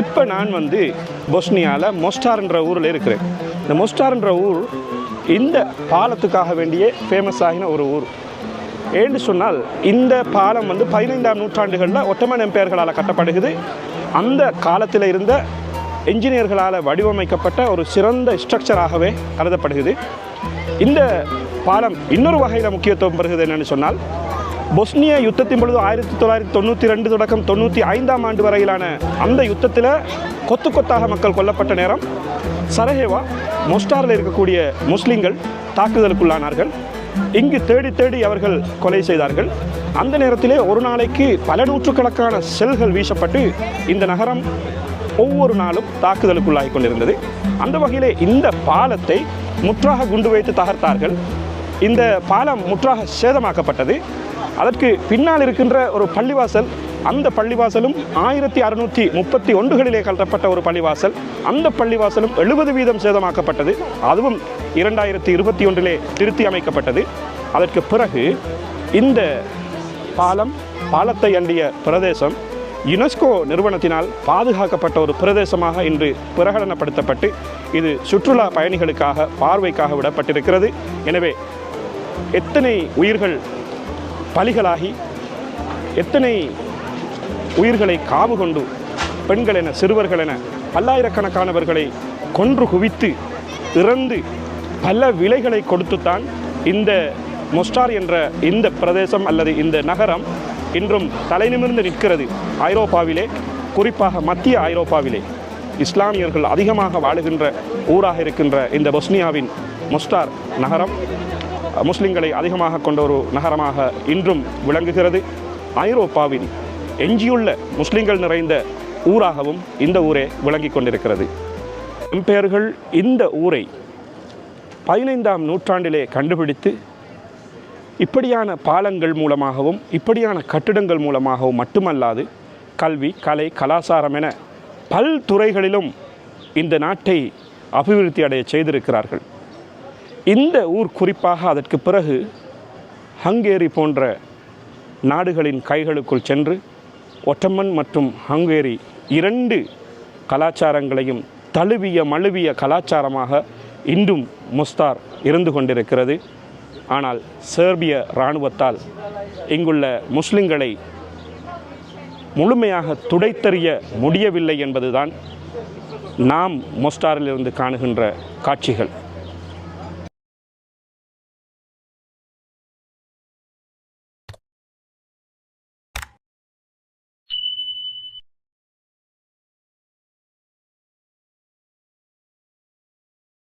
இப்போ நான் வந்து பொஸ்னியாவில் மொஸ்டார்ன்ற ஊரில் இருக்கிறேன். இந்த மொஸ்டார்ன்ற ஊர் இந்த பாலத்துக்காக வேண்டியே ஃபேமஸ் ஆகின ஒரு ஊர். ஏன்னு சொன்னால் இந்த பாலம் வந்து பதினைந்தாம் நூற்றாண்டுகளில் ஒட்டமன் எம்பையர்களால் கட்டப்படுகிறது. அந்த காலத்தில் இருந்த என்ஜினியர்களால் வடிவமைக்கப்பட்ட ஒரு சிறந்த ஸ்ட்ரக்சராகவே கருதப்படுகிறது. இந்த பாலம் இன்னொரு வகையில் முக்கியத்துவம் பெறுகிறது என்னென்னு சொன்னால் பொஸ்னிய யுத்தத்தின் பொழுது ஆயிரத்தி தொள்ளாயிரத்தி தொண்ணூற்றி ரெண்டு தொடக்கம் தொண்ணூற்றி ஐந்தாம் ஆண்டு வரையிலான அந்த யுத்தத்தில் கொத்து கொத்தாக மக்கள் கொல்லப்பட்ட நேரம் சரஹேவா மொஸ்டாரில் இருக்கக்கூடிய முஸ்லீம்கள் தாக்குதலுக்குள்ளானார்கள். இங்கு தேடி தேடி அவர்கள் கொலை செய்தார்கள். அந்த நேரத்திலே ஒரு நாளைக்கு பல நூற்றுக்கணக்கான செல்கள் வீசப்பட்டு இந்த நகரம் ஒவ்வொரு நாளும் தாக்குதலுக்குள்ளாகி கொண்டிருந்தது. அந்த வகையிலே இந்த பாலத்தை முற்றாக குண்டு வைத்து தகர்த்தார்கள். இந்த பாலம் முற்றாக சேதமாக்கப்பட்டது. அதற்கு பின்னால் இருக்கின்ற ஒரு பள்ளிவாசல் அந்த பள்ளிவாசலும் ஆயிரத்தி அறுநூற்றி முப்பத்தி ஒன்றுகளிலே கட்டப்பட்ட ஒரு பள்ளிவாசல். அந்த பள்ளிவாசலும் எழுபது வீதம் சேதமாக்கப்பட்டது. அதுவும் இரண்டாயிரத்தி இருபத்தி ஒன்றிலே திருத்தி அமைக்கப்பட்டது. அதற்கு பிறகு இந்த பாலம் பாலத்தை அண்டிய பிரதேசம் யுனெஸ்கோ நிறுவனத்தினால் பாதுகாக்கப்பட்ட ஒரு பிரதேசமாக இன்று பிரகடனப்படுத்தப்பட்டு இது சுற்றுலா பயணிகளுக்காக பார்வைக்காக விடப்பட்டிருக்கிறது. எனவே எத்தனை உயிர்கள் பலிகளாகி எத்தனை உயிர்களை காவு கொண்டு பெண்கள் என சிறுவர்கள் என பல்லாயிரக்கணக்கானவர்களை கொன்று குவித்து இறந்து பல விலைகளை கொடுத்துத்தான் இந்த மொஸ்டார் என்ற இந்த பிரதேசம் அல்லது இந்த நகரம் இன்றும் தலைநிமிர்ந்து நிற்கிறது ஐரோப்பாவிலே குறிப்பாக மத்திய ஐரோப்பாவிலே. இஸ்லாமியர்கள் அதிகமாக வாழுகின்ற ஊராக இருக்கின்ற இந்த பொஸ்னியாவின் மொஸ்டார் நகரம். முஸ்லிம்களை அதிகமாக கொண்ட ஒரு நகரமாக இன்றும் விளங்குகிறது. ஐரோப்பாவின் எஞ்சியுள்ள முஸ்லிம்கள் நிறைந்த ஊராகவும் இந்த ஊரே விளங்கிக் கொண்டிருக்கிறது. எம்பெயர்கள் இந்த ஊரை பதினைந்தாம் நூற்றாண்டிலே கண்டுபிடித்து இப்படியான பாலங்கள் மூலமாகவும் இப்படியான கட்டிடங்கள் மூலமாகவும் மட்டுமல்லாது கல்வி கலை கலாச்சாரம் என பல்துறைகளிலும் இந்த நாட்டை அபிவிருத்தி அடைய செய்திருக்கிறார்கள். இந்த ஊர் குறிப்பாக அதற்கு பிறகு ஹங்கேரி போன்ற நாடுகளின் கைகளுக்குள் சென்று ஒட்டமன் மற்றும் ஹங்கேரி இரண்டு கலாச்சாரங்களையும் தழுவிய மழுவிய கலாச்சாரமாக இன்றும் முஸ்தார் இருந்து கொண்டிருக்கிறது. ஆனால் சேர்பிய இராணுவத்தால் இங்குள்ள முஸ்லிம்களை முழுமையாக துடைத்தறிய முடியவில்லை என்பதுதான் நாம் மொஸ்டாரிலிருந்து காணுகின்ற காட்சிகள்.